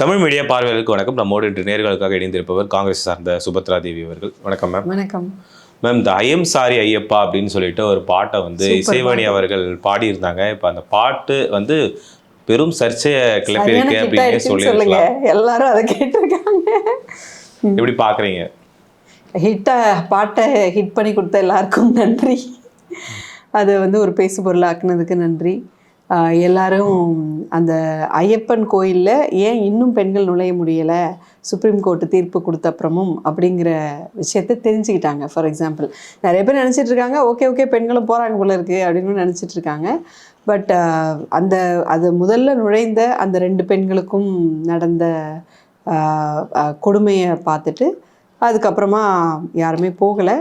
Tamil media பார்வையாளருக்கு வணக்கம். நம்மோடு இன்று நேர்களுக்காக இணைந்திருப்பவர் காங்கிரஸ் சார்ந்த சுபத்ரா தேவி அவர்கள். வணக்கம் மேம் வணக்கம். மேம் இந்த ஐஎம் சாரி ஐயப்பா அப்படின்னு சொல்லிட்டு ஒரு பாட்டை வந்து இசைவாணி அவர்கள் பாடியிருந்தாங்க. இப்போ அந்த பாட்டு வந்து பெரும் சர்ச்சையை கிளப்பியிருக்கு அப்படின்னு சொல்லியிருக்கலாம். எல்லாரும் அதை கேட்டிருக்காங்க. எப்படி பார்க்குறீங்க ஹிட்டை பாட்டை ஹிட் பண்ணி கொடுத்த எல்லாருக்கும் நன்றி. அது வந்து ஒரு பேசு பொருளாக்குனதுக்கு நன்றி. எல்லாரும் அந்த ஐயப்பன் கோயிலில் ஏன் இன்னும் பெண்கள் நுழைய முடியலை? சுப்ரீம் கோர்ட்டு தீர்ப்பு கொடுத்த அப்புறமும் அப்படிங்கிற விஷயத்தை தெரிஞ்சுக்கிட்டாங்க. ஃபார் எக்ஸாம்பிள் நிறைய பேர் நினச்சிட்டு இருக்காங்க ஓகே ஓகே பெண்களும் போகிறாங்க போல இருக்குது அப்படின்னு நினச்சிட்டு இருக்காங்க. பட் அந்த அது முதல்ல நுழைந்த அந்த ரெண்டு பெண்களுக்கும் நடந்த கொடுமையை பார்த்துட்டு அதுக்கப்புறமா யாருமே போகலை.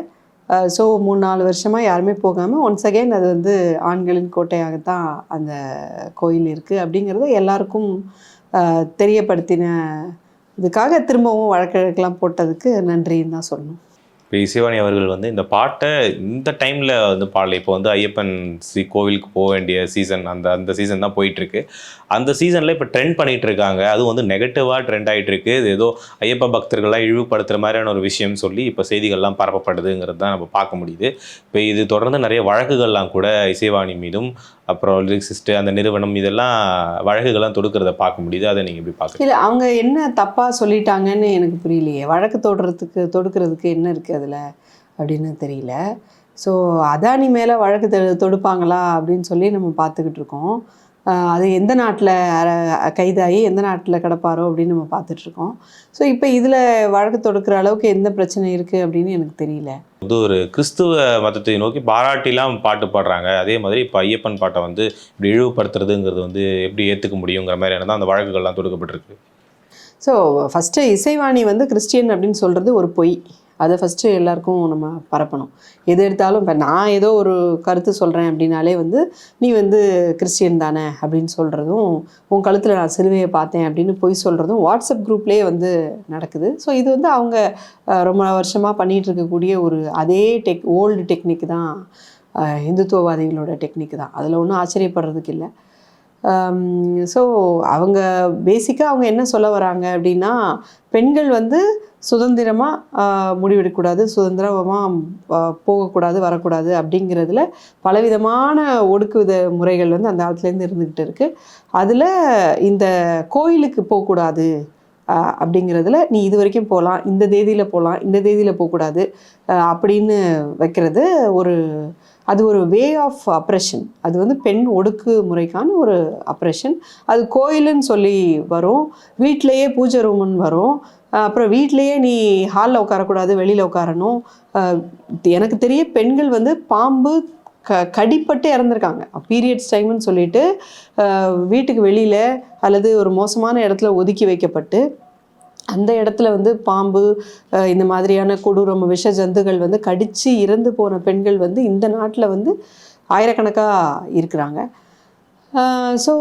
ஸோ மூணு நாலு வருஷமாக யாருமே போகாமல் ஒன்ஸ் அகெயின் அது வந்து ஆண்களின் கோட்டையாகத்தான் அந்த கோயில் இருக்குது அப்படிங்கிறத எல்லாருக்கும் தெரியப்படுத்தின இதுக்காக திரும்பவும் வழக்கெல்லாம் போட்டதுக்கு நன்றின்னு தான் சொல்லணும். இப்போ இசைவாணி அவர்கள் வந்து இந்த பாட்டை இந்த டைமில் வந்து பாடல. இப்போ வந்து ஐயப்பன் சி கோவிலுக்கு போக வேண்டிய சீசன் அந்த அந்த சீசன் தான் போயிட்டுருக்கு. அந்த சீசனில் இப்போ ட்ரெண்ட் பண்ணிகிட்டு இருக்காங்க அது வந்து நெகட்டிவாக ட்ரெண்ட் ஆகிட்டு இருக்கு இது ஏதோ ஐயப்ப பக்தர்களாக இழிவுபடுத்துகிற மாதிரியான ஒரு விஷயம் சொல்லி இப்போ செய்திகள்லாம் பரப்பப்படுதுங்கிறது தான் நம்ம பார்க்க முடியுது. இப்போ இது தொடர்ந்து நிறைய வழக்குகள்லாம் கூட இசைவாணி மீதும் அப்புறம் லிரிக்ஸிஸ்ட் அந்த நிறுவனம் இதெல்லாம் வழக்குகள்லாம் தொடுக்கிறத பார்க்க முடியுது. அதை நீங்கள் எப்படி பார்க்குறீங்க? இல்லை அவங்க என்ன தப்பாக சொல்லிட்டாங்கன்னு எனக்கு புரியலையே. வழக்கு தொடுறதுக்கு தொடுக்கிறதுக்கு என்ன இருக்குது அதில் அப்படின்னு தெரியல. ஸோ அதானி மேலே வழக்கு தொடுப்பாங்களா அப்படின்னு சொல்லி நம்ம பார்த்துக்கிட்டு இருக்கோம். அது எந்த நாட்டில் கைதாகி எந்த நாட்டில் கிடப்பாரோ அப்படின்னு நம்ம பார்த்துட்ருக்கோம் ஸோ இப்போ இதில் வழக்கு தொடுக்கிற அளவுக்கு எந்த பிரச்சனை இருக்குது அப்படின்னு எனக்கு தெரியல. வந்து ஒரு கிறிஸ்துவ மதத்தை நோக்கி பாராட்டிலாம் பாட்டு பாடுறாங்க. அதே மாதிரி இப்போ ஐயப்பன் பாட்டை வந்து இப்படி இழிவுபடுத்துறதுங்கிறது வந்து எப்படி ஏற்றுக்க முடியுங்கிற மாதிரியான தான் அந்த வழக்குகள்லாம் தொடுக்கப்பட்டிருக்கு. ஸோ ஃபஸ்ட்டு இசைவாணி வந்து கிறிஸ்டியன் அப்படின்னு சொல்கிறது ஒரு பொய். அதை ஃபஸ்ட்டு எல்லாருக்கும் நம்ம பரப்பணும். எது எடுத்தாலும் இப்போ நான் ஏதோ ஒரு கருத்து சொல்கிறேன் அப்படின்னாலே வந்து நீ வந்து கிறிஸ்டியன் தானே அப்படின்னு சொல்கிறதும் உன் கழுத்தில் நான் சிலுவையை பார்த்தேன் அப்படின்னு போய் சொல்கிறதும் வாட்ஸ்அப் குரூப்லேயே வந்து நடக்குது. ஸோ இது வந்து அவங்க ரொம்ப வருஷமாக பண்ணிகிட்டு இருக்கக்கூடிய ஒரு அதே டெக் ஓல்டு டெக்னிக் தான் இந்துத்துவவாதிகளோட டெக்னிக் தான். அதில் ஒன்றும் ஆச்சரியப்படுறதுக்கு இல்லை. ஸோ அவங்க பேசிக்காக அவங்க என்ன சொல்ல வராங்க அப்படின்னா பெண்கள் வந்து சுதந்திரமாக முடிவெடுக்கக்கூடாது சுதந்திரமாக போகக்கூடாது வரக்கூடாது அப்படிங்கிறதுல பலவிதமான ஒடுக்குவித முறைகள் வந்து அந்த காலத்துலேருந்து இருந்துக்கிட்டு இருக்குது அதில் இந்த கோயிலுக்கு போகக்கூடாது அப்படிங்கிறதுல நீ இது வரைக்கும் போகலாம் இந்த தேதியில் போகலாம் இந்த தேதியில் போகக்கூடாது அப்படின்னு வைக்கிறது ஒரு அது ஒரு வே ஆஃப் அப்ரெஷன் அது வந்து பெண் ஒடுக்கு முறைக்கான ஒரு அப்ரெஷன் அது கோயிலுன்னு சொல்லி வரும் வீட்டிலையே பூஜை ரூமுன்னு வரும். அப்புறம் வீட்டிலையே நீ ஹாலில் உட்காரக்கூடாது வெளியில் உட்காரணும். எனக்கு தெரிய பெண்கள் வந்து பாம்பு க கடிப்பட்டு இறந்துருக்காங்க. பீரியட்ஸ் டைம்னு சொல்லிட்டு வீட்டுக்கு வெளியில் அல்லது ஒரு மோசமான இடத்துல ஒதுக்கி வைக்கப்பட்டு அந்த இடத்துல வந்து பாம்பு இந்த மாதிரியான கொடூரம் விஷ ஜந்துகள் வந்து கடித்து இறந்து போன பெண்கள் வந்து இந்த நாட்டில் வந்து ஆயிரக்கணக்காக இருக்கிறாங்க. ஸோ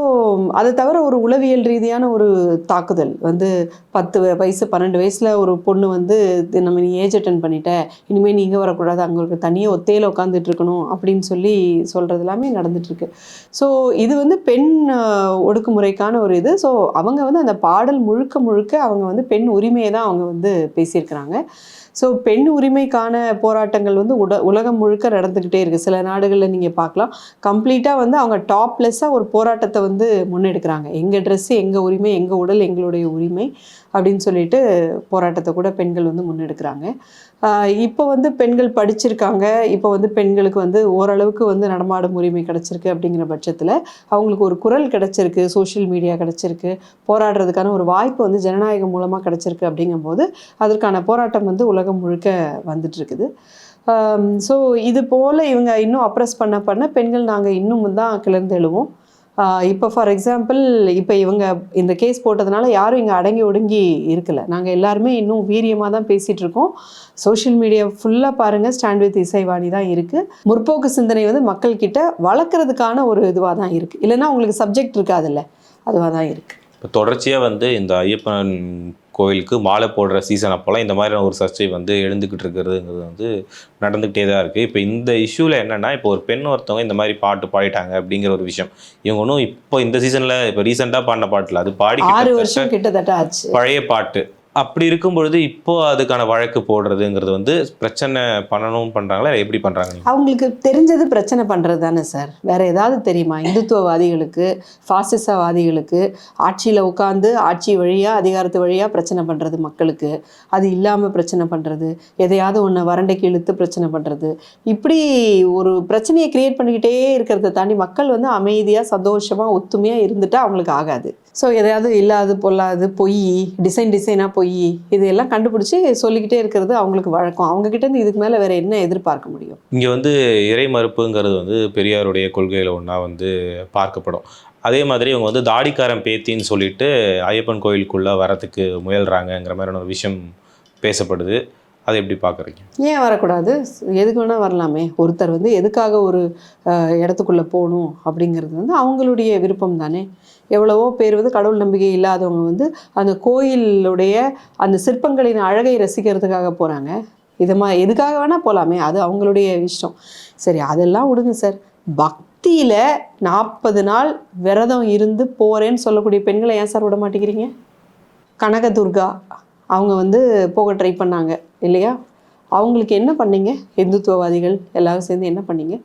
அதை தவிர ஒரு உளவியல் ரீதியான ஒரு தாக்குதல். வந்து பத்து வயசு பன்னெண்டு வயசில் ஒரு பொண்ணு வந்து நம்ம நீ ஏஜ் அட்டன் பண்ணிட்ட இனிமேல் நீ இங்கே வரக்கூடாது அவங்களுக்கு தனியாக ஒத்தையில் உட்காந்துட்டு இருக்கணும் அப்படின்னு சொல்லி சொல்கிறது எல்லாமே நடந்துட்டுருக்கு ஸோ இது வந்து பெண் ஒடுக்குமுறைக்கான ஒரு இது. ஸோ அவங்க வந்து அந்த பாடல் முழுக்க முழுக்க அவங்க வந்து பெண் உரிமையை தான் அவங்க வந்து பேசியிருக்கிறாங்க. ஸோ பெண் உரிமைக்கான போராட்டங்கள் வந்து உட உலகம் முழுக்க நடந்துக்கிட்டே இருக்குது சில நாடுகளில் நீங்கள் பார்க்கலாம். கம்ப்ளீட்டாக வந்து அவங்க டாப்லெஸ்ஸாக ஒரு போராட்டத்தை வந்து முன்னெடுக்கிறாங்க. எங்கள் ட்ரெஸ்ஸு எங்கள் உரிமை எங்கள் உடல் எங்களுடைய உரிமை. அப்படின்னு சொல்லிட்டு போராட்டத்தை கூட பெண்கள் வந்து முன்னெடுக்கிறாங்க. இப்போ வந்து பெண்கள் படிச்சிருக்காங்க. இப்போ வந்து பெண்களுக்கு வந்து ஓரளவுக்கு வந்து நடமாடும் உரிமை கிடச்சிருக்கு அப்படிங்கிற பட்சத்தில் அவங்களுக்கு ஒரு குரல் கிடச்சிருக்கு சோஷியல் மீடியா கிடச்சிருக்கு போராடுறதுக்கான ஒரு வாய்ப்பு வந்து ஜனநாயகம் மூலமாக கிடச்சிருக்கு அப்படிங்கும்போது அதற்கான போராட்டம் வந்து உலகம் முழுக்க வந்துட்டு இருக்குது ஸோ இது போல் இவங்க இன்னும் அப்ரஸ் பண்ண பண்ண பெண்கள் நாங்கள் இன்னும் தான் கிளர்ந்து எழுவோம் இப்போ ஃபார் எக்ஸாம்பிள் இப்போ இவங்க இந்த கேஸ் போட்டதுனால யாரும் இங்கே அடங்கி ஒடுங்கி இருக்கலை. நாங்கள் எல்லாருமே இன்னும் வீரியமாக தான் பேசிகிட்டு இருக்கோம். சோஷியல் மீடியா ஃபுல்லாக பாருங்கள் ஸ்டாண்ட் வித் இசைவாணி தான் இருக்குது முற்போக்கு சிந்தனை வந்து மக்கள்கிட்ட வளர்க்குறதுக்கான ஒரு இதுவாக தான் இருக்குது இல்லைன்னா உங்களுக்கு சப்ஜெக்ட் இருக்காதுல்ல. அதுவாக தான் இருக்குது இப்போ தொடர்ச்சியாக வந்து இந்த ஐயப்பன் கோயிலுக்கு மாலை போடுற சீசன் அப்போல்லாம் இந்த மாதிரியான ஒரு சர்ச்சை வந்து எழுந்துக்கிட்டு இருக்கிறதுங்கிறது வந்து நடந்துக்கிட்டே தான் இருக்குது இப்போ இந்த இஷ்யூவில் என்னென்னா இப்போ ஒரு பெண் ஒருத்தவங்க இந்த மாதிரி பாட்டு பாடிட்டாங்க அப்படிங்கிற ஒரு விஷயம். இவங்க ஒன்றும் இப்போ இந்த சீசனில் இப்போ ரீசெண்டாக பாடின பாட்டில் அது பாடி ஆறு வருஷம் கிட்டத்தட்ட ஆச்சு. பழைய பாட்டு. அப்படி இருக்கும் பொழுது இப்போ அதுக்கான வழக்கு போடுறதுங்கிறது வந்து பிரச்சனை பண்ணணும் பண்ணுறாங்களா எப்படி பண்ணுறாங்க அவங்களுக்கு தெரிஞ்சது பிரச்சனை பண்ணுறது தானே சார். வேற ஏதாவது தெரியுமா? இந்துத்துவவாதிகளுக்கு ஃபாசிசவாதிகளுக்கு ஆட்சியில் உட்காந்து ஆட்சி வழியாக அதிகாரத்து வழியாக பிரச்சனை பண்ணுறது மக்களுக்கு. அது இல்லாமல் பிரச்சனை பண்ணுறது எதையாவது ஒன்று வறண்டைக்கு இழுத்து பிரச்சனை பண்ணுறது இப்படி ஒரு பிரச்சனையை கிரியேட் பண்ணிக்கிட்டே இருக்கிறத தாண்டி மக்கள் வந்து அமைதியாக சந்தோஷமாக ஒத்துமையாக இருந்துட்டால் அவங்களுக்கு ஆகாது. ஸோ எதையாவது இல்லாது பொல்லாது பொய் டிசைன் டிசைனாக பொய் இதையெல்லாம் கண்டுபிடிச்சி சொல்லிக்கிட்டே இருக்கிறது அவங்களுக்கு வழக்கம். அவங்கக்கிட்ட இருந்து இதுக்கு மேலே வேற என்ன எதிர்பார்க்க முடியும்? இங்க வந்து இறை மறுப்புங்கிறது வந்து பெரியாருடைய கொள்கையில ஒன்றா வந்து பார்க்கப்படும். அதே மாதிரி இவங்க வந்து தாடிக்காரன் பேத்தின்னு சொல்லிட்டு ஐயப்பன் கோயிலுக்குள்ள வரதுக்கு முயல்றாங்கங்கிற மாதிரியான ஒரு விஷயம் பேசப்படுது. அதை எப்படி பார்க்குறீங்க? ஏன் வரக்கூடாது? எதுக்கு வேணால் வரலாமே. ஒருத்தர் வந்து எதுக்காக ஒரு இடத்துக்குள்ளே போகணும் அப்படிங்கிறது வந்து அவங்களுடைய விருப்பம் தானே எவ்வளவோ பேர் வந்து கடவுள் நம்பிக்கை இல்லாதவங்க வந்து அந்த கோயிலுடைய அந்த சிற்பங்களின் அழகை ரசிக்கிறதுக்காக போகிறாங்க இது மா எதுக்காக வேணால் போகலாமே அது அவங்களுடைய இஷ்டம். சரி அதெல்லாம் விடுங்க சார். பக்தியில் நாற்பது நாள் விரதம் இருந்து போகிறேன்னு சொல்லக்கூடிய பெண்களை ஏன் சார் விட மாட்டேங்கிறீங்க? கனகதுர்கா அவங்க வந்து போக ட்ரை பண்ணாங்க இல்லையா? அவங்களுக்கு என்ன பண்ணீங்க? இந்துத்துவவாதிகள் எல்லாரும் சேர்ந்து என்ன பண்ணீங்க?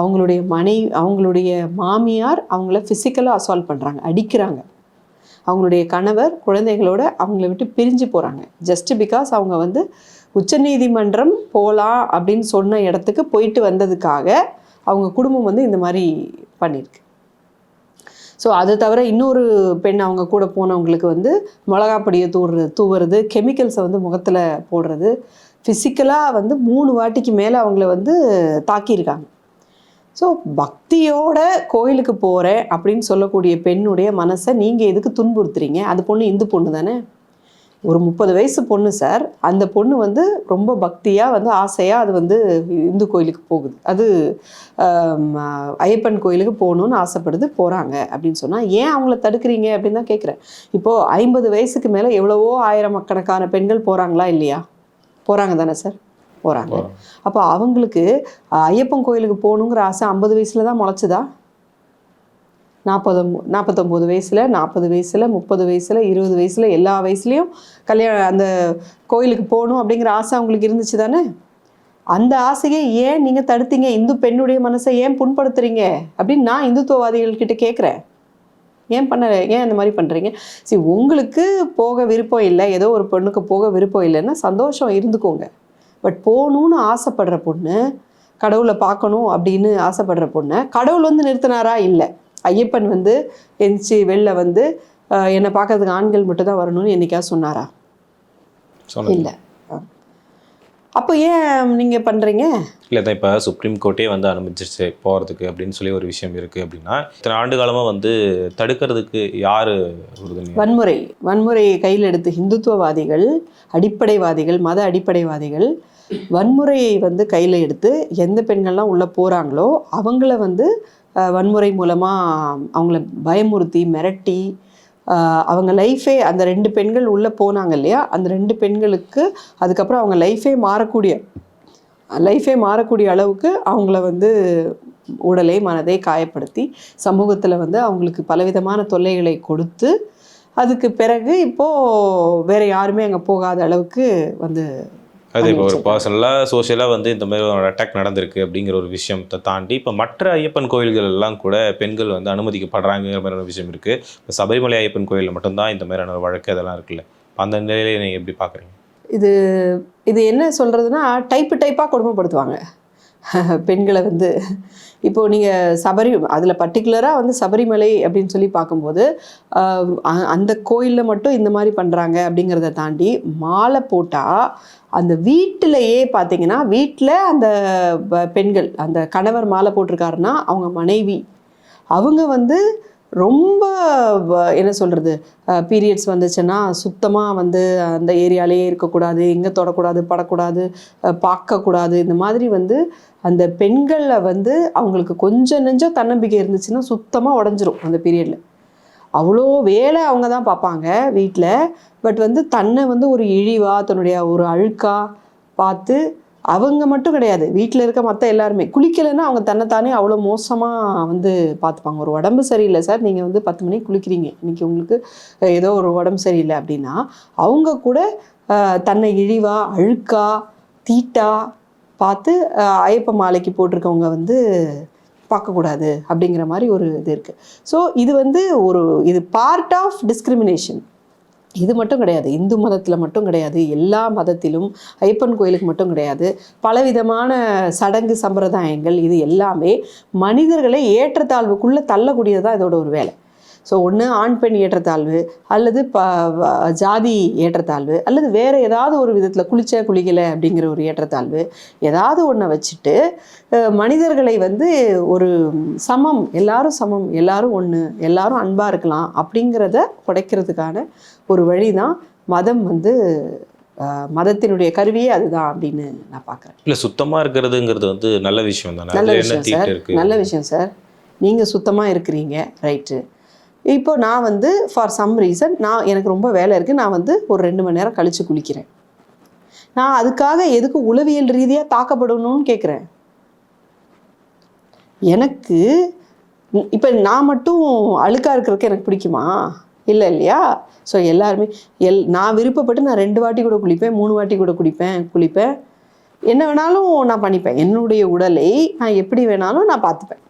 அவங்களுடைய மனை அவங்களுடைய மாமியார் அவங்கள ஃபிசிக்கலாக அசால்வ் பண்ணுறாங்க அடிக்கிறாங்க. அவங்களுடைய கணவர் குழந்தைகளோட அவங்கள விட்டு பிரிஞ்சு போகிறாங்க ஜஸ்ட் பிகாஸ் அவங்க வந்து உச்சநீதிமன்றம் போகலாம் அப்படின்னு சொன்ன இடத்துக்கு போயிட்டு வந்ததுக்காக அவங்க குடும்பம் வந்து இந்த மாதிரி பண்ணியிருக்கு ஸோ அது தவிர இன்னொரு பெண் அவங்க கூட போனவங்களுக்கு வந்து மிளகாப்பொடியை தூடுறது தூவுறது கெமிக்கல்ஸை வந்து முகத்தில் போடுறது ஃபிசிக்கலாக வந்து மூணு வாட்டிக்கு மேலே அவங்கள வந்து தாக்கியிருக்காங்க. ஸோ பக்தியோட கோயிலுக்கு போகிறேன் அப்படின்னு சொல்லக்கூடிய பெண்ணுடைய மனசை நீங்கள் எதுக்கு துன்புறுத்துறீங்க? அது பொண்ணு இந்து பொண்ணு தானே? ஒரு முப்பது வயசு பொண்ணு சார். அந்த பொண்ணு வந்து ரொம்ப பக்தியாக வந்து ஆசையாக அது வந்து இந்து கோயிலுக்கு போகுது. அது ஐயப்பன் கோயிலுக்கு போகணுன்னு ஆசைப்படுது போகிறாங்க அப்படின்னு சொன்னால் ஏன் அவங்கள தடுக்கிறீங்க? அப்படின்னு தான் கேட்குறேன் இப்போது ஐம்பது வயசுக்கு மேலே எவ்வளவோ ஆயிரக்கணக்கான பெண்கள் போகிறாங்களா இல்லையா? போகிறாங்க தானே சார்? போகிறாங்க அப்போ அவங்களுக்கு ஐயப்பன் கோயிலுக்கு போகணுங்கிற ஆசை ஐம்பது வயசில் தான் முளைச்சுதா? நாற்பது நாற்பத்தொம்போது வயசில் நாற்பது வயசில் முப்பது வயசில் இருபது வயசில் எல்லா வயசுலேயும் கல்யாணம் அந்த கோயிலுக்கு போகணும் அப்படிங்கிற ஆசை அவங்களுக்கு இருந்துச்சு தானே? அந்த ஆசையை ஏன் நீங்கள் தடுத்தீங்க? இந்து பெண்ணுடைய மனசை ஏன் புண்படுத்துறீங்க? அப்படின்னு நான் இந்துத்துவவாதிகள்கிட்ட கேட்குறேன் ஏன் பண்ண ஏன் இந்த மாதிரி பண்ணுறீங்க சரி உங்களுக்கு போக விருப்பம் இல்லை ஏதோ ஒரு பொண்ணுக்கு போக விருப்பம் இல்லைன்னா சந்தோஷம் இருந்துக்கோங்க. பட் போகணும்னு ஆசைப்படுற பொண்ணு கடவுளை பார்க்கணும் அப்படின்னு ஆசைப்படுற பொண்ணை கடவுள் வந்து நிறுத்தினாரா? இல்லை. ஐயப்பன் வந்து எந்திரிச்சு வெளில வந்து என்னை பார்க்கறதுக்கு ஆண்கள் மட்டும் தான் வரணும்னு என்னைக்காவது சொன்னாரா? இல்லை. அப்போ ஏன் நீங்கள் பண்ணுறீங்க இல்லை தான் இப்போ சுப்ரீம் கோர்ட்டே வந்து அனுமதிச்சிருச்சு போகிறதுக்கு அப்படின்னு சொல்லி ஒரு விஷயம் இருக்குது அப்படின்னா இத்தனை ஆண்டு காலமாக வந்து தடுக்கிறதுக்கு யார் வன்முறை. வன்முறையை கையில் எடுத்து இந்துத்துவவாதிகள் அடிப்படைவாதிகள் மத அடிப்படைவாதிகள் வன்முறையை வந்து கையில் எடுத்து எந்த பெண்கள்லாம் உள்ளே போகிறாங்களோ அவங்கள வந்து வன்முறை மூலமாக அவங்கள பயமுறுத்தி மிரட்டி அவங்க லைஃபே அந்த ரெண்டு பெண்கள் உள்ளே போனாங்க இல்லையா? அந்த ரெண்டு பெண்களுக்கு அதுக்கப்புறம் அவங்க லைஃபே மாறக்கூடிய லைஃபே மாறக்கூடிய அளவுக்கு அவங்கள வந்து உடலை மனதை காயப்படுத்தி சமூகத்தில் வந்து அவங்களுக்கு பலவிதமான தொல்லைகளை கொடுத்து அதுக்கு பிறகு இப்போது வேறு யாருமே அங்கே போகாத அளவுக்கு வந்து அது இப்போ ஒரு பர்சனலாக சோஷியலாக வந்து இந்த மாதிரி ஒரு அட்டாக் நடந்திருக்கு அப்படிங்கிற ஒரு விஷயத்தை தாண்டி இப்போ மற்ற ஐயப்பன் கோயில்கள் எல்லாம் கூட பெண்கள் வந்து அனுமதிக்கப்படுறாங்கிற மாதிரியான விஷயம் இருக்குது இப்போ சபரிமலை ஐயப்பன் கோயிலில் மட்டும்தான் இந்த மாதிரியான வழக்கு அதெல்லாம் இருக்குல்ல? அந்த நிலையில நீங்கள் எப்படி பார்க்குறீங்க இது இது என்ன சொல்கிறதுனா டைப்பு டைப்பாக கொடுமைப்படுத்துவாங்க. பெண்களை வந்து இப்போது நீங்கள் சபரி அதில் பர்டிகுலராக வந்து சபரிமலை அப்படின்னு சொல்லி பார்க்கும்போது அ- அந்த கோயிலில் மட்டும் இந்த மாதிரி பண்ணுறாங்க அப்படிங்கிறத தாண்டி மாலை போட்டால் அந்த வீட்டிலையே பார்த்தீங்கன்னா வீட்டில் அந்த ப- பெண்கள் அந்த கணவர் மாலை போட்டிருக்காருன்னா அவங்க மனைவி. அவங்க வந்து ரொம்ப வ- என்ன சொல்கிறது பீரியட்ஸ் வந்துச்சுன்னா சுத்தமாக வந்து அந்த ஏரியாலேயே இருக்கக்கூடாது எங்கே தொடக்கூடாது படக்கூடாது பார்க்கக்கூடாது. இந்த மாதிரி வந்து அந்த பெண்களில் வந்து அவங்களுக்கு கொஞ்சம் நெஞ்சம் தன்னம்பிக்கை இருந்துச்சுன்னா சுத்தமாக உடஞ்சிரும் அந்த பீரியடில் அவ்வளோ வேலை அவங்க தான் பார்ப்பாங்க வீட்டில் பட் வந்து தன்னை வந்து ஒரு இழிவாக தன்னுடைய ஒரு அழுக்காக பார்த்து அவங்க மட்டும் கிடையாது. வீட்டில் இருக்க மற்ற எல்லாருமே. குளிக்கலைன்னா அவங்க தன்னைத்தானே அவ்வளோ மோசமாக வந்து பார்த்துப்பாங்க. ஒரு உடம்பு சரியில்லை சார். நீங்கள் வந்து பத்து மணிக்கு குளிக்கிறீங்க. இன்னைக்கு உங்களுக்கு ஏதோ ஒரு உடம்பு சரியில்லை அப்படின்னா அவங்க கூட தன்னை இழிவா அழுக்கா தீட்டா பார்த்து ஐயப்ப மாலைக்கு போட்டிருக்கவங்க வந்து பார்க்கக்கூடாது அப்படிங்கிற மாதிரி ஒரு இது இருக்குது ஸோ இது வந்து ஒரு இது பார்ட் ஆஃப் டிஸ்கிரிமினேஷன் இது மட்டும் கிடையாது. இந்து மதத்தில் மட்டும் கிடையாது. எல்லா மதத்திலும் ஐப்பன் கோயிலுக்கு மட்டும் கிடையாது. பலவிதமான சடங்கு சம்பிரதாயங்கள் இது எல்லாமே மனிதர்களை ஏற்றத்தாழ்வுக்குள்ளே தள்ளக்கூடியது இதோட ஒரு வேலை. ஸோ ஒன்று ஆண் பெண் ஏற்றத்தாழ்வு அல்லது ப ஜாதி ஏற்றத்தாழ்வு அல்லது வேறு ஏதாவது ஒரு விதத்தில் குளிச்ச குளிக்கலை அப்படிங்கிற ஒரு ஏற்றத்தாழ்வு ஏதாவது ஒன்றை வச்சுட்டு மனிதர்களை வந்து ஒரு சமம் எல்லாரும் சமம் எல்லாரும் ஒன்று எல்லாரும் அன்பாக இருக்கலாம் அப்படிங்கிறத உடைக்கிறதுக்கான ஒரு வழி தான் மதம் வந்து மதத்தினுடைய கருவியே அதுதான் அப்படின்னு நான் பார்க்குறேன். இல்ல சுத்தமா இருக்கிறதுங்கிறது வந்து நல்ல விஷயம் தானே? நல்ல விஷயம் சார். நல்ல விஷயம் சார். நீங்கள் சுத்தமாக இருக்கிறீங்க ரைட்டு. இப்போ நான் வந்து ஃபார் சம் ரீசன் நான் எனக்கு ரொம்ப வேலை இருக்குது நான் வந்து ஒரு ரெண்டு மணி நேரம் கழித்து குளிக்கிறேன். நான் அதுக்காக எதுக்கு உளவியல் ரீதியாக தாக்கப்படணும்னு கேட்குறேன் எனக்கு இப்போ நான் மட்டும் அழுக்காக இருக்கிறதுக்கு எனக்கு பிடிக்குமா? இல்லை இல்லையா? ஸோ எல்லாருமே எல் நான் விருப்பப்பட்டு நான் ரெண்டு வாட்டி கூட குளிப்பேன் மூணு வாட்டி கூட குளிப்பேன் குளிப்பேன். என்ன வேணாலும் நான் பண்ணிப்பேன். என்னுடைய உடலை நான் எப்படி வேணாலும் நான் பார்த்துப்பேன்.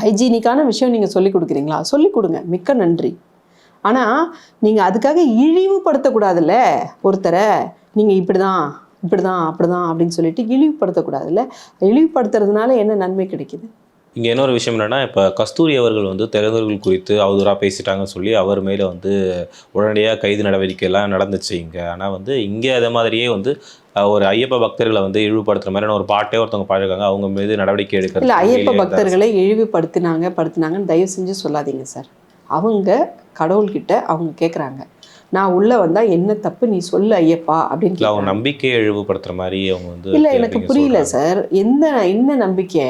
ஹைஜீனிக்கான விஷயம் நீங்கள் சொல்லிக் கொடுக்குறீங்களா? சொல்லி கொடுங்க. மிக்க நன்றி. ஆனால் நீங்கள் அதுக்காக இழிவுபடுத்தக்கூடாதுல்ல? ஒருத்தரை நீங்கள் இப்படி தான் இப்படி தான் அப்படி தான் அப்படின்னு சொல்லிட்டு இழிவுபடுத்தக்கூடாதுல்ல? இழிவுபடுத்துறதுனால என்ன நன்மை கிடைக்குது? இங்க இன்னொரு விஷயம் என்னன்னா இப்ப கஸ்தூரி அவர்கள் வந்து திறந்தவர்கள் குறித்து அவதூறா பேசிட்டாங்கன்னு சொல்லி அவர் மேல வந்து உடனடியாக கைது நடவடிக்கை எல்லாம் நடந்துச்சு இங்க. ஆனா வந்து இங்க அதே மாதிரியே வந்து ஒரு ஐயப்ப பக்தர்களை வந்து இழிவுபடுத்துற மாதிரியான ஒரு பாட்டே ஒருத்தவங்க பாடிருக்காங்க. அவங்க மீது நடவடிக்கை எடுக்கிறது இல்லை ஐயப்ப பக்தர்களை இழிவுபடுத்தினாங்க படுத்தினாங்கன்னு தயவு செஞ்சு சொல்லாதீங்க சார். அவங்க கடவுள்கிட்ட அவங்க கேட்குறாங்க நான் உள்ளே வந்தால் என்ன தப்பு? நீ சொல்லு ஐயப்பா அப்படின்னு அவங்க. நம்பிக்கையை இழிவுபடுத்துற மாதிரி அவங்க வந்து இல்லை எனக்கு புரியல. சார். எந்த என்ன நம்பிக்கை?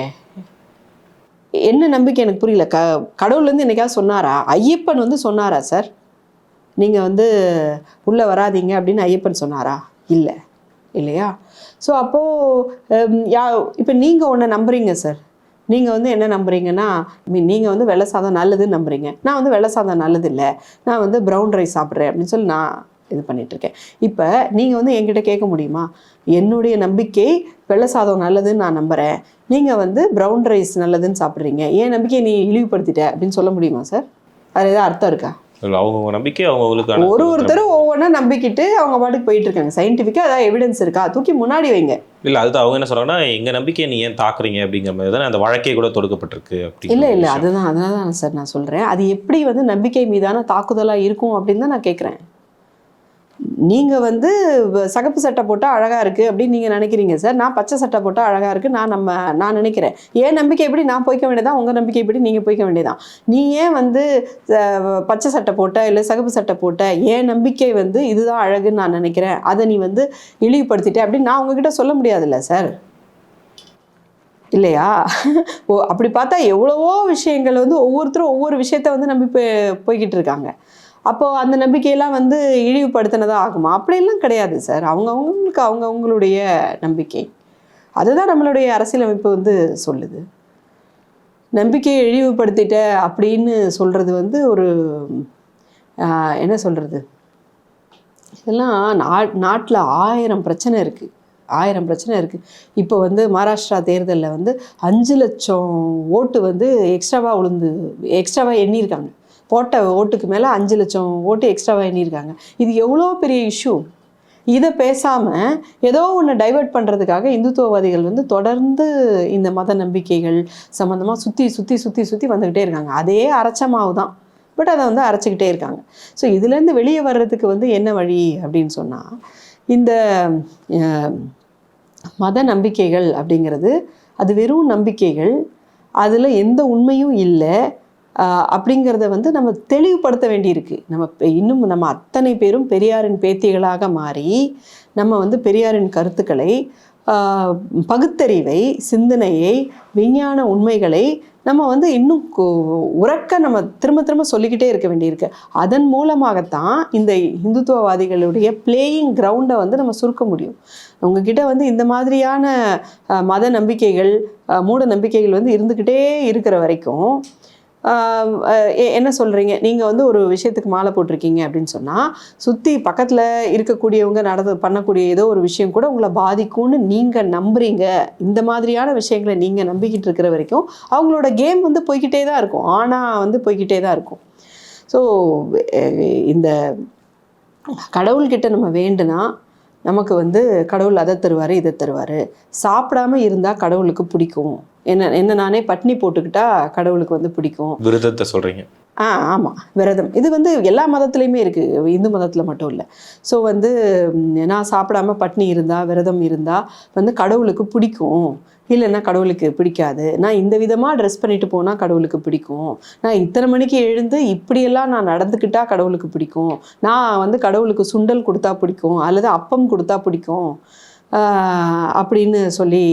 என்ன நம்பிக்கை எனக்கு புரியல. க கடவுள் வந்து என்னைக்காவது சொன்னாரா? ஐயப்பன் வந்து சொன்னாரா சார்? நீங்கள் வந்து உள்ளே வராதீங்க அப்படின்னு ஐயப்பன் சொன்னாரா? இல்லை. இல்லையா? ஸோ அப்போது யா இப்போ நீங்கள் ஒன்று நம்புறீங்க சார். நீங்கள் வந்து என்ன நம்புறீங்கன்னா நீங்கள் வந்து வெள்ளை சாதம் நல்லதுன்னு நம்புறீங்க. நான் வந்து வெள்ளை சாதம் நல்லது இல்லை நான் வந்து ப்ரௌன் ரைஸ் சாப்பிட்றேன் அப்படின்னு சொல்லி நான் இது பண்ணிட்டு இருக்கேன் இப்போ நீங்கள் வந்து என்கிட்ட கேட்க முடியுமா? என்னுடைய நம்பிக்கை வெள்ளை சாதம் நல்லதுன்னு நான் நம்புகிறேன் நீங்கள் வந்து ப்ரௌன் ரைஸ் நல்லதுன்னு சாப்பிட்றீங்க. என் நம்பிக்கையை நீ இழிவுபடுத்திட்ட அப்படின்னு சொல்ல முடியுமா சார் அது ஏதாவது அர்த்தம் இருக்கா? அவங்கவங்க நம்பிக்கை அவங்களுக்கான ஒரு ஒருத்தரும் ஒவ்வொன்றா நம்பிக்கிட்டு அவங்க பாட்டுக்கு போயிட்டு இருக்காங்க சயின்டிஃபிக்காக அதாவது எவிடன்ஸ் இருக்கா? தூக்கி முன்னாடி வைங்க. இல்ல அதுதான் அவங்க என்ன சொல்றாங்கன்னா எங்க நம்பிக்கையை நீ ஏன் தாக்குறீங்க அப்படிங்கிற மாதிரி தான் அந்த வழக்கே கூட தொடுக்கப்பட்டிருக்கு அப்படிங்கிற இல்லை இல்லை. அதுதான் அதனால தான் சார் நான் சொல்கிறேன் அது எப்படி வந்து நம்பிக்கை மீதான தாக்குதலாக இருக்கும் அப்படின்னு தான் நான் கேட்குறேன் நீங்கள் வந்து வ- சகப்பு சட்டை போட்டால் அழகாக இருக்குது அப்படின்னு நீங்கள் நினைக்கிறீங்க சார். நான் பச்சை சட்டை போட்டால் அழகாக இருக்குது நான் நம்ம நான் நினைக்கிறேன். ஏன் நம்பிக்கை எப்படி நான் போய்க்க வேண்டியதான் உங்கள் நம்பிக்கை எப்படி நீங்கள் போய்க்க வேண்டியதான் நீ ஏன் வந்து பச்சை சட்டை போட்ட இல்லை சகப்பு சட்டை போட்ட ஏன் நம்பிக்கை வந்து இதுதான் அழகுன்னு நான் நினைக்கிறேன். அதை நீ வந்து இழிவுபடுத்திட்டே அப்படின்னு நான் உங்ககிட்ட சொல்ல முடியாதுல்ல சார். இல்லையா? ஓ அப்படி பார்த்தா எவ்வளவோ விஷயங்கள் வந்து ஒவ்வொருத்தரும் ஒவ்வொரு விஷயத்த வந்து நம்பி போய்கிட்டு இருக்காங்க. அப்போது அந்த நம்பிக்கையெல்லாம் வந்து இழிவுபடுத்தினதாக ஆகுமா? அப்படியெல்லாம் கிடையாது சார். அவங்கவுங்களுக்கு அவங்கவுங்களுடைய அவங்க அவங்களுடைய நம்பிக்கை. அதுதான் நம்மளுடைய அரசியலமைப்பு வந்து சொல்லுது. நம்பிக்கையை இழிவுபடுத்திட்ட அப்படின்னு சொல்கிறது வந்து ஒரு என்ன சொல்கிறது இதெல்லாம் நா நாட்டில் ஆயிரம் பிரச்சனை இருக்குது ஆயிரம் பிரச்சனை இருக்குது இப்போ வந்து மகாராஷ்டிரா தேர்தலில் வந்து அஞ்சு லட்சம் ஓட்டு வந்து எக்ஸ்ட்ராவாக உளுந்து எக்ஸ்ட்ராவாக எண்ணியிருக்காங்க. போட்ட ஓட்டுக்கு மேலே அஞ்சு லட்சம் ஓட்டு எக்ஸ்ட்ராவாக எண்ணியிருக்காங்க இது எவ்வளோ பெரிய இஷ்யூ இதை பேசாமல் ஏதோ ஒன்று டைவர்ட் பண்ணுறதுக்காக இந்துத்துவவாதிகள் வந்து தொடர்ந்து இந்த மத நம்பிக்கைகள் சம்மந்தமாக சுற்றி சுற்றி சுற்றி சுற்றி வந்துக்கிட்டே இருக்காங்க. அதே அரைச்ச மாவு தான். பட் அதை வந்து அரைச்சிக்கிட்டே இருக்காங்க. ஸோ இதுலேருந்து வெளியே வர்றதுக்கு வந்து என்ன வழி அப்படின்னு சொன்னால் இந்த மத நம்பிக்கைகள் அப்படிங்கிறது அது வெறும் நம்பிக்கைகள் அதில் எந்த உண்மையும் இல்லை. அப்படிங்கிறத வந்து நம்ம தெளிவுபடுத்த வேண்டியிருக்கு. நம்ம இன்னும் நம்ம அத்தனை பேரும் பெரியாரின் பேத்திகளாக மாறி நம்ம வந்து பெரியாரின் கருத்துக்களை பகுத்தறிவை சிந்தனையை விஞ்ஞான உண்மைகளை நம்ம வந்து இன்னும் கு- உறக்க நம்ம திரும்ப திரும்ப சொல்லிக்கிட்டே இருக்க வேண்டியிருக்கு. அதன் மூலமாகத்தான் இந்த இந்துத்துவவாதிகளுடைய பிளேயிங் கிரவுண்டை வந்து நம்ம சுருக்க முடியும். உங்ககிட்ட வந்து இந்த மாதிரியான மத நம்பிக்கைகள் மூட நம்பிக்கைகள் வந்து இருந்துக்கிட்டே இருக்கிற வரைக்கும் என்ன சொல்கிறீங்க நீங்கள் வந்து ஒரு விஷயத்துக்கு மாலை போட்டிருக்கீங்க அப்படின்னு சொன்னால் சுற்றி பக்கத்தில் இருக்கக்கூடியவங்க நடந்து பண்ணக்கூடிய ஏதோ ஒரு விஷயம் கூட உங்களை பாதிக்கும்னு நீங்கள் நம்புறீங்க. இந்த மாதிரியான விஷயங்களை நீங்கள் நம்பிக்கிட்டு இருக்கிற வரைக்கும் அவங்களோட கேம் வந்து போய்க்கிட்டே தான் இருக்கும். ஆனால் வந்து போய்கிட்டே தான் இருக்கும். ஸோ இந்த கடவுள்கிட்ட நம்ம வேண்டுனா நமக்கு வந்து கடவுள் அதை தருவார் இதை தருவார். சாப்பிடாம இருந்தால் கடவுளுக்கு பிடிக்கும். என்ன என்ன நானே பட்னி போட்டுக்கிட்டா கடவுளுக்கு வந்து பிடிக்கும். விரதத்தை சொல்றீங்க. ஆ ஆமாம் விரதம். இது வந்து எல்லா மதத்துலேயுமே இருக்குது இந்து மதத்தில் மட்டும் இல்லை. ஸோ வந்து நான் சாப்பிடாம பட்னி இருந்தால் விரதம் இருந்தால் வந்து கடவுளுக்கு பிடிக்கும். இல்லைன்னா கடவுளுக்கு பிடிக்காது. நான் இந்த விதமாக ட்ரெஸ் பண்ணிட்டு போனால் கடவுளுக்கு பிடிக்கும். நான் இத்தனை மணிக்கு எழுந்து இப்படியெல்லாம் நான் நடந்துக்கிட்டா கடவுளுக்கு பிடிக்கும். நான் வந்து கடவுளுக்கு சுண்டல் கொடுத்தா பிடிக்கும். அல்லது அப்பம் கொடுத்தா பிடிக்கும். அப்படின்னு சொல்லி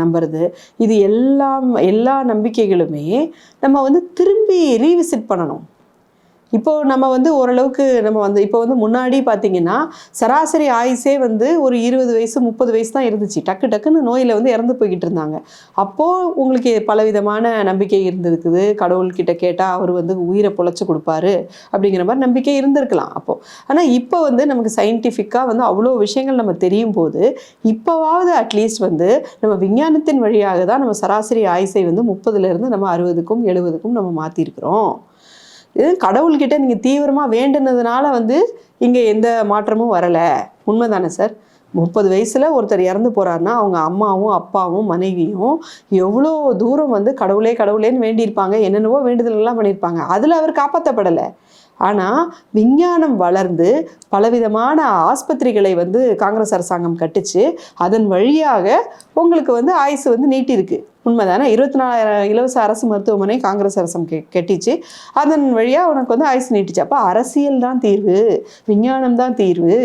நம்புறது. இது எல்லாம் எல்லா நம்பிக்கைகளுமே நம்ம வந்து திரும்பி ரீவிசிட் பண்ணணும். இப்போ நம்ம வந்து ஓரளவுக்கு நம்ம வந்து இப்போ வந்து முன்னாடி பார்த்தீங்கன்னா சராசரி ஆயுசே வந்து ஒரு இருபது வயசு முப்பது வயசு தான் இருந்துச்சு. டக்கு டக்குன்னு நோயில் வந்து இறந்து போய்கிட்டு இருந்தாங்க. அப்போது உங்களுக்கு பலவிதமான நம்பிக்கை இருந்திருக்குது. கடவுள்கிட்ட கேட்டால் அவர் வந்து உயிரை பொழைச்சி கொடுப்பாரு அப்படிங்கிற மாதிரி நம்பிக்கை இருந்திருக்கலாம் அப்போது ஆனால் இப்போ வந்து நமக்கு சயின்டிஃபிக்காக வந்து அவ்வளோ விஷயங்கள் நம்ம தெரியும் போது இப்போவாவது அட்லீஸ்ட் வந்து நம்ம விஞ்ஞானத்தின் வழியாக தான் நம்ம சராசரி ஆயுசை வந்து முப்பதுலேருந்து நம்ம அறுபதுக்கும் எழுபதுக்கும் நம்ம மாற்றிருக்கிறோம் கடவுள்கிட்ட நீங்கள் தீவிரமாக வேண்டுனதுனால வந்து இங்கே எந்த மாற்றமும் வரலை. உண்மை தானே சார் முப்பது வயசில் ஒருத்தர் இறந்து போகிறாருன்னா அவங்க அம்மாவும் அப்பாவும் மனைவியும் எவ்வளோ தூரம் வந்து கடவுளே கடவுளேன்னு வேண்டியிருப்பாங்க. என்னென்னவோ வேண்டுதலெல்லாம் பண்ணியிருப்பாங்க. அதில் அவர் காப்பாற்றப்படலை ஆனால் விஞ்ஞானம் வளர்ந்து பலவிதமான ஆஸ்பத்திரிகளை வந்து காங்கிரஸ் அரசாங்கம் கட்டுச்சு. அதன் வழியாக உங்களுக்கு வந்து ஆயுசு வந்து நீட்டிருக்கு. உண்மைதானே? இருபத்தி நாலாயிரம் இலவச அரசு மருத்துவமனை காங்கிரஸ் அரசம் கெ கெட்டிச்சு. அதன் வழியாக உனக்கு வந்து ஆயுசு நீட்டிச்சு. அப்போ அரசியல் தான் தீர்வு. விஞ்ஞானம் தான் தீர்வு.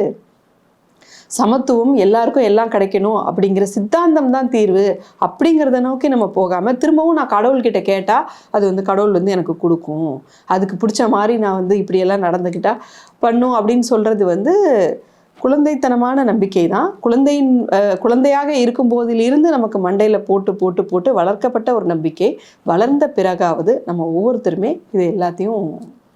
சமத்துவம் எல்லாருக்கும் எல்லாம் கிடைக்கணும் அப்படிங்கிற சித்தாந்தம் தான் தீர்வு. அப்படிங்கிறத நோக்கி நம்ம போகாமல் திரும்பவும் நான் கடவுள்கிட்ட கேட்டால் அது வந்து கடவுள் வந்து எனக்கு கொடுக்கும். அதுக்கு பிடிச்ச மாதிரி நான் வந்து இப்படியெல்லாம் நடந்துக்கிட்டா பண்ணும் அப்படின்னு சொல்கிறது வந்து குழந்தைத்தனமான நம்பிக்கை தான். குழந்தையின் குழந்தையாக இருக்கும் போதிலிருந்து நமக்கு மண்டையில் போட்டு போட்டு போட்டு வளர்க்கப்பட்ட ஒரு நம்பிக்கை. வளர்ந்த பிறகாவது நம்ம ஒவ்வொருத்தருமே இது எல்லாத்தையும்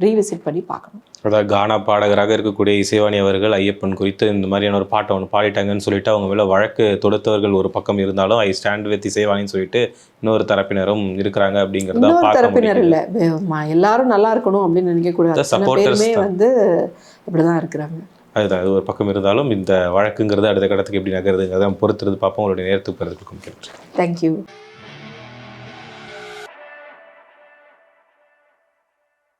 ரீவிசிட் பண்ணி பார்க்கணும். அதாவது கானா பாடகராக இருக்கக்கூடிய இசைவாணி அவர்கள் ஐயப்பன் குறித்து இந்த மாதிரியான ஒரு பாட்டை ஒன்று பாடிட்டாங்கன்னு சொல்லிட்டு அவங்க மேலே வழக்கு தொடுத்தவர்கள் ஒரு பக்கம் இருந்தாலும் ஐ ஸ்டாண்ட் வித் இசைவாணின்னு சொல்லிட்டு இன்னொரு தரப்பினரும் இருக்கிறாங்க அப்படிங்கிறத தரப்பினர் இல்லை. எல்லாரும் நல்லா இருக்கணும் அப்படின்னு நினைக்கக்கூடாது தான். வந்து அப்படிதான் இருக்கிறாங்க. அதுதான் அது ஒரு பக்கம் இருந்தாலும் இந்த வழக்குங்கிறது அடுத்த கட்டத்துக்கு எப்படி நகருதுங்கிறத பொறுத்திருந்து பார்ப்போம். உங்களுடைய நேரத்துக்கு பிறகு தேங்க்யூ